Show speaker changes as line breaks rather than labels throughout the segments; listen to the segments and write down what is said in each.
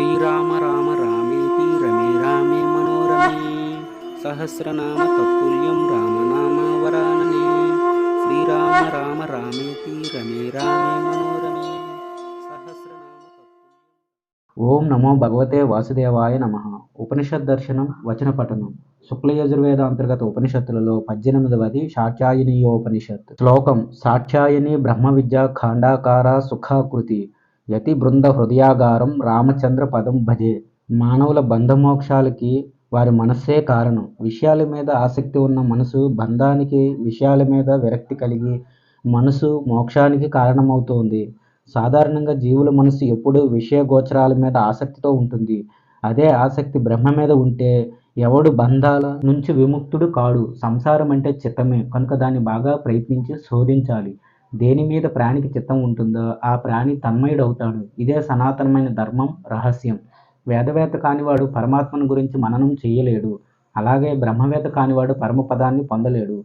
శ్రీరామ రామ రామేతి రమే రామే మనోరమే. సహస్రనామ తత్తుల్యం రామనామ వరాననే. శ్రీరామ రామ రామేతి రమే రామే మనోరమే. సహస్రనామ
ఓం నమో భగవతే వాసుదేవాయ నమ. ఉపనిషత్ దర్శనం వచన పఠనం. శుక్లయజుర్వేద అంతర్గత ఉపనిషత్తులలో పద్దెనిమిదవది సాక్షాయనీయోపనిషత్ శ్లోకం సాక్షాయని బ్రహ్మ విద్య ఖాండాకార సుఖాకృతి. యతి బృంద హృదయాగారం రామచంద్ర పదం భజే. మానవుల బంధమోక్షాలకి వారి మనస్సే కారణం. విషయాల మీద ఆసక్తి ఉన్న మనసు బంధానికి విషయాల మీద విరక్తి కలిగి మనసు మోక్షానికి కారణమవుతోంది. సాధారణంగా జీవుల మనసు ఎప్పుడూ విషయ గోచరాల మీద ఆసక్తితో ఉంటుంది. అదే ఆసక్తి బ్రహ్మ మీద ఉంటే ఎవడు బంధాల నుంచి విముక్తుడు కాడు. సంసారం అంటే చిత్తమే. కనుక దాన్ని బాగా ప్రయత్నించి శోధించాలి. దేని మీద ప్రాణికి చిత్తం ఉంటుందో ఆ ప్రాణి తన్మయుడవుతాడు. ఇదే సనాతనమైన ధర్మం రహస్యం. వేదవేత్త కానివాడు పరమాత్మను గురించి మననం చేయలేడు. అలాగే బ్రహ్మవేత్త కానివాడు పరమపదాన్ని పొందలేడు.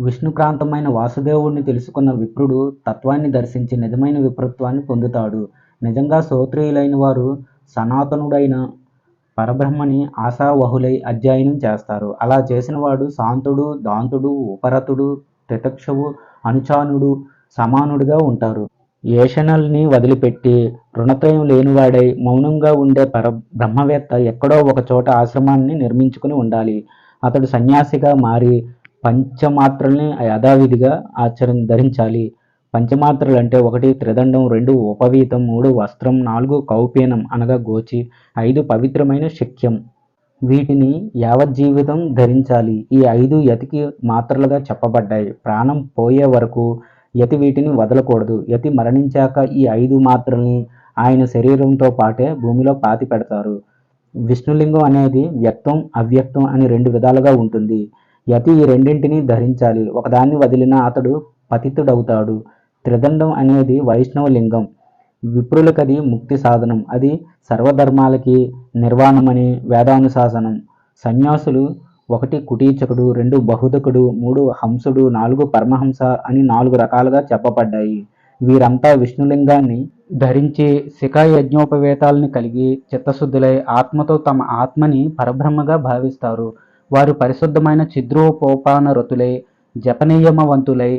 విష్ణుక్రాంతమైన వాసుదేవుడిని తెలుసుకున్న విప్రుడు తత్వాన్ని దర్శించి నిజమైన విప్రత్వాన్ని పొందుతాడు. నిజంగా శ్రోత్రియులైన వారు సనాతనుడైన పరబ్రహ్మని ఆశావహులై అధ్యయనం చేస్తారు. అలా చేసిన వాడు శాంతుడు దాంతుడు ఉపరతుడు తితక్షవు అనుచానుడు సమానుడిగా ఉంటారు. ఏషణల్ని వదిలిపెట్టి రుణత్రయం లేనివాడై మౌనంగా ఉండే పర బ్రహ్మవేత్త ఎక్కడో ఒక చోట ఆశ్రమాన్ని నిర్మించుకుని ఉండాలి. అతడు సన్యాసిగా మారి పంచమాత్రల్ని యథావిధిగా ఆచరణ ధరించాలి. పంచమాత్రలు అంటే ఒకటి త్రిదండం రెండు ఉపవీతం మూడు వస్త్రం నాలుగు కౌపీనం అనగా గోచి ఐదు పవిత్రమైన శక్యం. వీటిని యావజ్జీవితం ధరించాలి. ఈ ఐదు యతికి మాత్రలుగా చెప్పబడ్డాయి. ప్రాణం పోయే వరకు యతి వీటిని వదలకూడదు. యతి మరణించాక ఈ ఐదు మాత్రల్ని ఆయన శరీరంతో పాటే భూమిలో పాతి పెడతారు. విష్ణులింగం అనేది వ్యక్తం అవ్యక్తం అని రెండు విధాలుగా ఉంటుంది. యతి ఈ రెండింటిని ధరించాలి. ఒకదాన్ని వదిలిన అతడు పతితుడవుతాడు. త్రిదండం అనేది వైష్ణవ లింగం విప్రులకది ముక్తి సాధనం. అది సర్వధర్మాలకి నిర్వాణమని వేదానుశాసనం. సన్యాసులు ఒకటి కుటీచకుడు రెండు బహుదకుడు మూడు హంసుడు నాలుగు పరమహంస అని నాలుగు రకాలుగా చెప్పబడ్డాయి. వీరంతా విష్ణులింగాన్ని ధరించి శిఖా యజ్ఞోపవేతాలను కలిగి చిత్తశుద్ధులై ఆత్మతో తమ ఆత్మని పరబ్రహ్మగా భావిస్తారు. వారు పరిశుద్ధమైన చిద్రోపోపాన రతులై జపనీయమవంతులై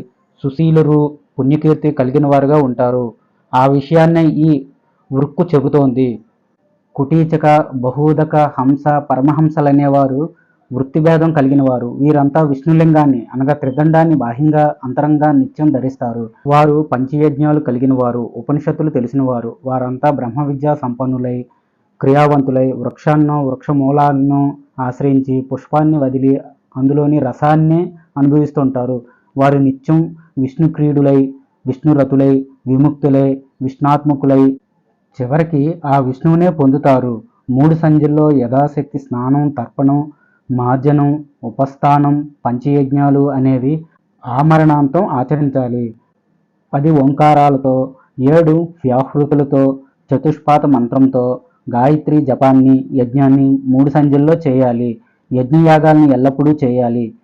సుశీలురు పుణ్యకీర్తి కలిగిన వారుగా ఉంటారు. ఆ విషయాన్నే ఈ వృక్కు చెబుతోంది. కుటీచక బహూదక హంస పరమహంసలనేవారు వృత్తిభేదం కలిగిన వారు వీరంతా విష్ణులింగాన్ని అనగా త్రిదండాన్ని బాహ్యంగా అంతరంగా నిత్యం ధరిస్తారు. వారు పంచయజ్ఞాలు కలిగిన వారు ఉపనిషత్తులు తెలిసిన వారు. వారంతా బ్రహ్మ విద్యా సంపన్నులై క్రియావంతులై వృక్షాన్నో వృక్షమూలాలను ఆశ్రయించి పుష్పాన్ని వదిలి అందులోని రసాన్నే అనుభవిస్తుంటారు. వారు నిత్యం విష్ణుక్రీడులై విష్ణురతులై విముక్తులై విష్ణాత్మకులై చివరికి ఆ విష్ణువునే పొందుతారు. మూడు సంధ్యల్లో యథాశక్తి స్నానం తర్పణం మార్జనం ఉపస్థానం పంచయజ్ఞాలు అనేవి ఆమరణాంతం ఆచరించాలి. పది ఓంకారాలతో ఏడు వ్యాహృతులతో చతుష్పాత మంత్రంతో గాయత్రి జపాన్ని యజ్ఞాన్ని మూడు సంధ్యల్లో చేయాలి. యజ్ఞయాగాల్ని ఎల్లప్పుడూ చేయాలి.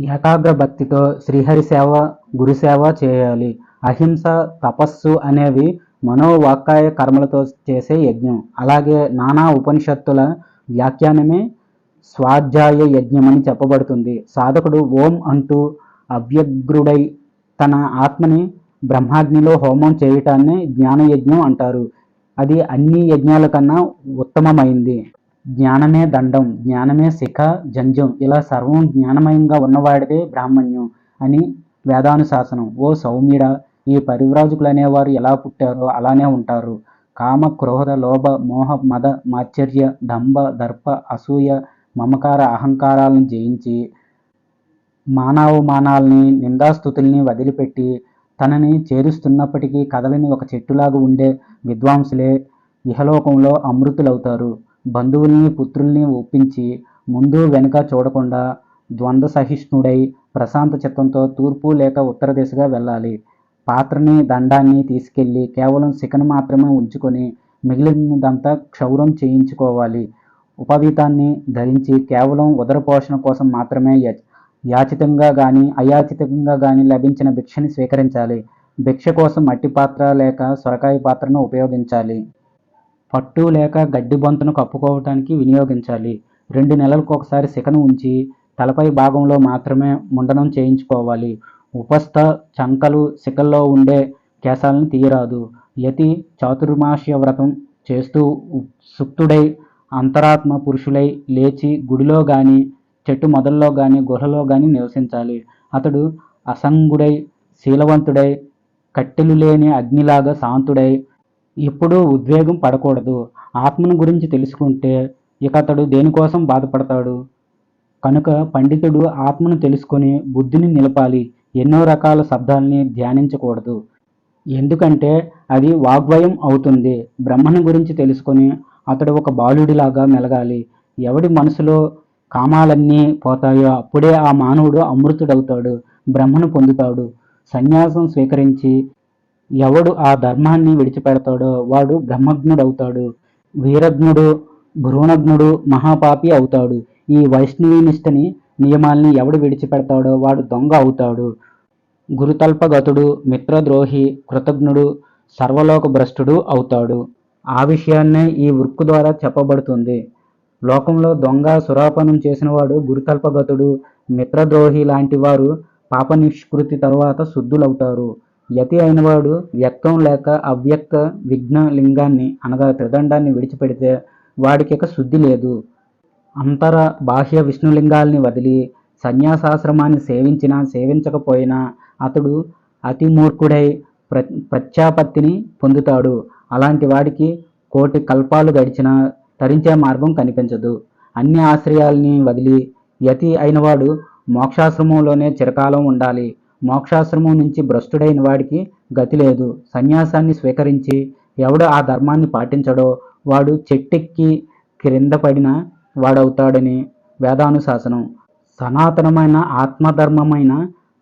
ఏకాగ్ర భక్తితో శ్రీహరి సేవ గురుసేవ చేయాలి. అహింస తపస్సు అనేవి మనోవాక్కాయ కర్మలతో చేసే యజ్ఞం. అలాగే నానా ఉపనిషత్తుల వ్యాఖ్యానమే స్వాధ్యాయ యజ్ఞం అని చెప్పబడుతుంది. సాధకుడు ఓం అంటూ అవ్యగ్రుడై తన ఆత్మని బ్రహ్మాగ్నిలో హోమం చేయటాన్ని జ్ఞానయజ్ఞం అంటారు. అది అన్ని యజ్ఞాల కన్నా ఉత్తమమైంది. జ్ఞానమే దండం జ్ఞానమే శిఖ జంజం. ఇలా సర్వం జ్ఞానమయంగా ఉన్నవాడిదే బ్రాహ్మణ్యం అని వేదానుశాసనం. ఓ సౌమ్యుడ ఈ పరివ్రాజకులు అనేవారు ఎలా పుట్టారో అలానే ఉంటారు. కామ క్రోధ లోభ మోహ మద మాశ్చర్య దంభ దర్ప అసూయ మమకార అహంకారాలను జయించి మానవమానాల్ని నిందాస్థుతుల్ని వదిలిపెట్టి తనని చేరుస్తున్నప్పటికీ కదలని ఒక చెట్టులాగా ఉండే విద్వాంసులే ఇహలోకంలో అమృతులవుతారు. బంధువుల్ని పుత్రుల్ని ఒప్పించి ముందు వెనుక చూడకుండా ద్వంద్వ సహిష్ణుడై ప్రశాంత చిత్తంతో తూర్పు లేక ఉత్తర దిశగా వెళ్ళాలి. పాత్రని దండాన్ని తీసుకెళ్ళి కేవలం శిఖను మాత్రమే ఉంచుకొని మిగిలినదంతా క్షౌరం చేయించుకోవాలి. ఉపవీతాన్ని ధరించి కేవలం ఉదర పోషణ కోసం మాత్రమే యాచితంగా కానీ అయాచితంగా కానీ లభించిన భిక్షని స్వీకరించాలి. భిక్ష కోసం మట్టి పాత్ర లేక సొరకాయ పాత్రను ఉపయోగించాలి. పట్టు లేక గడ్డి బొంతను కప్పుకోవటానికి వినియోగించాలి. రెండు నెలలకు ఒకసారి శిఖను ఉంచి తలపై భాగంలో మాత్రమే ముండనం చేయించుకోవాలి. ఉపస్థ చంకలు శిఖల్లో ఉండే కేశాలను తీయరాదు. యతి చాతుర్మాస్య వ్రతం చేస్తూ సుప్తుడై అంతరాత్మ పురుషులై లేచి గుడిలో గాని చెట్టు మొదల్లో గాని గుహలో గాని నివసించాలి. అతడు అసంగుడై శీలవంతుడై కట్టెలు లేని అగ్నిలాగా శాంతుడై ఎప్పుడూ ఉద్వేగం పడకూడదు. ఆత్మను గురించి తెలుసుకుంటే ఇక అతడు దేనికోసం బాధపడతాడు? కనుక పండితుడు ఆత్మను తెలుసుకొని బుద్ధిని నిలపాలి. ఎన్నో రకాల శబ్దాలని ధ్యానించకూడదు. ఎందుకంటే అది వాగ్వయం అవుతుంది. బ్రహ్మను గురించి తెలుసుకొని అతడు ఒక బాలుడిలాగా మెలగాలి. ఎవడి మనసులో కామాలన్నీ పోతాయో అప్పుడే ఆ మానవుడు అమృతుడవుతాడు బ్రహ్మను పొందుతాడు. సన్యాసం స్వీకరించి ఎవడు ఆ ధర్మాన్ని విడిచిపెడతాడో వాడు బ్రహ్మజ్ఞుడవుతాడు. వీరజ్ఞుడు భ్రూణజ్ఞుడు మహాపాపి అవుతాడు. ఈ వైష్ణవీనిష్టని నియమాల్ని ఎవడు విడిచిపెడతాడో వాడు దొంగ అవుతాడు. గురుతల్పగతుడు మిత్రద్రోహి కృతజ్ఞుడు సర్వలోక భ్రష్టుడు అవుతాడు. ఆ విషయాన్నే ఈ వృక్కు ద్వారా చెప్పబడుతుంది. లోకంలో దొంగ సురాపనం చేసినవాడు గురుతల్పగతుడు మిత్రద్రోహి లాంటి వారు పాప నిష్కృతి తర్వాత శుద్ధులవుతారు. యతి అయినవాడు వ్యక్తం లేక అవ్యక్త విఘ్న లింగాన్ని అనగా త్రిదండాన్ని విడిచిపెడితే వాడికి ఇక శుద్ధి లేదు. అంతర బాహ్య విష్ణులింగాల్ని వదిలి సన్యాసాశ్రమాన్ని సేవించినా సేవించకపోయినా అతడు అతి మూర్ఖుడై ప్ర ప్రత్యాపత్తిని పొందుతాడు. అలాంటి వాడికి కోటి కల్పాలు గడిచినా తరించే మార్గం కనిపించదు. అన్ని ఆశ్రయాల్ని వదిలి యతి అయినవాడు మోక్షాశ్రమంలోనే చిరకాలం ఉండాలి. మోక్షాశ్రమం నుంచి భ్రష్టుడైన వాడికి గతి లేదు. సన్యాసాన్ని స్వీకరించి ఎవడు ఆ ధర్మాన్ని పాటించడో వాడు చెట్టెక్కి క్రింద పడిన వాడవుతాడని వేదానుశాసనం. సనాతనమైన ఆత్మధర్మమైన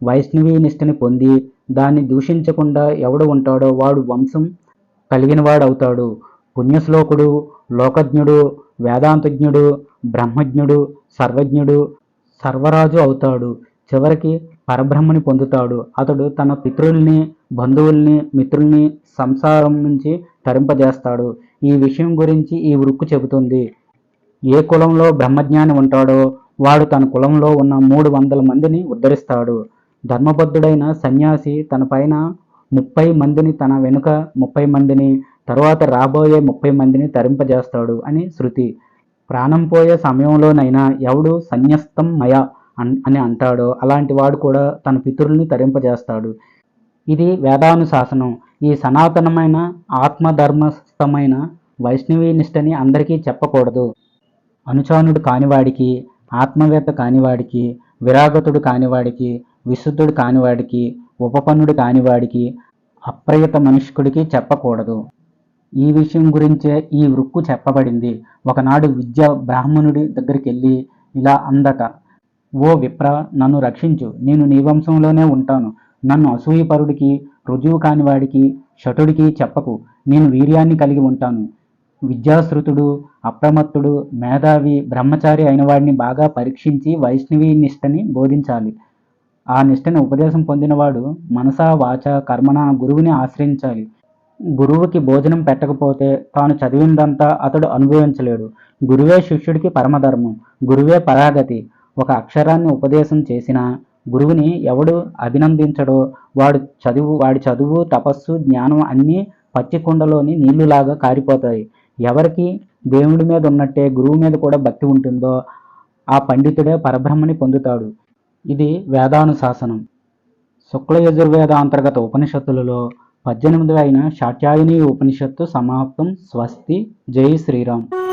వైష్ణవీ నిష్టని పొంది దాన్ని దూషించకుండా ఎవడు ఉంటాడో వాడు వంశం కలిగినవాడవుతాడు. పుణ్యశ్లోకుడు లోకజ్ఞుడు వేదాంతజ్ఞుడు బ్రహ్మజ్ఞుడు సర్వజ్ఞుడు సర్వరాజు అవుతాడు. చివరికి పరబ్రహ్మని పొందుతాడు. అతడు తన పితృల్ని బంధువుల్ని మిత్రుల్ని సంసారం నుంచి తరింపజేస్తాడు. ఈ విషయం గురించి ఈ వృక్కు చెబుతుంది. ఏ కులంలో బ్రహ్మజ్ఞాని ఉంటాడో వాడు తన కులంలో ఉన్న మూడు వందల మందిని ఉద్ధరిస్తాడు. ధర్మబద్ధుడైన సన్యాసి తన పైన ముప్పై మందిని తన వెనుక ముప్పై మందిని తరువాత రాబోయే ముప్పై మందిని తరింపజేస్తాడు అని శృతి. ప్రాణం పోయే సమయంలోనైనా ఎవడు సన్యస్తం మయ అన్- అని అంటాడో అలాంటి వాడు కూడా తన పితరుల్ని తరింపజేస్తాడు. ఇది వేదానుశాసనం. ఈ సనాతనమైన ఆత్మధర్మస్థమైన వైష్ణవీ నిష్టని అందరికీ చెప్పకూడదు. అనుచానుడు కానివాడికి ఆత్మవేత్త కానివాడికి విరాగతుడు కానివాడికి విశుద్ధుడు కానివాడికి ఉపపన్నుడు కానివాడికి అప్రయత మనుష్కుడికి చెప్పకూడదు. ఈ విషయం గురించే ఈ వృక్కు చెప్పబడింది. ఒకనాడు విద్య బ్రాహ్మణుడి దగ్గరికి వెళ్ళి ఇలా అందట ఓ విప్ర నన్ను రక్షించు. నేను నీ వంశంలోనే ఉంటాను. నన్ను అసూయపరుడికి రుజువు కానివాడికి షటుడికి చెప్పకు. నేను వీర్యాన్ని కలిగి ఉంటాను. విద్యాశ్రుతుడు అప్రమత్తుడు మేధావి బ్రహ్మచారి అయిన వాడిని బాగా పరీక్షించి వైష్ణవీ నిష్టని బోధించాలి. ఆ నిష్టని ఉపదేశం పొందినవాడు మనసా వాచ కర్మణ గురువుని ఆశ్రయించాలి. గురువుకి భోజనం పెట్టకపోతే తాను చదివిందంతా అతడు అనుభవించలేడు. గురువే శిష్యుడికి పరమధర్మం గురువే పరాగతి. ఒక అక్షరాన్ని ఉపదేశం చేసిన గురువుని ఎవడు అభినందించడో వాడు చదువు వాడి చదువు తపస్సు జ్ఞానం అన్నీ పచ్చి కుండలోని నీళ్ళులాగా కారిపోతాయి. ఎవరికి దేవుడి మీద ఉన్నట్టే గురువు మీద కూడా భక్తి ఉంటుందో ఆ పండితుడే పరబ్రహ్మని పొందుతాడు. ఇది వేదానుశాసనం. శుక్ల యజుర్వేద అంతర్గత ఉపనిషత్తులలో పద్దెనిమిది అయిన శాట్యాయని ఉపనిషత్తు సమాప్తం. స్వస్తి. జై శ్రీరామ్.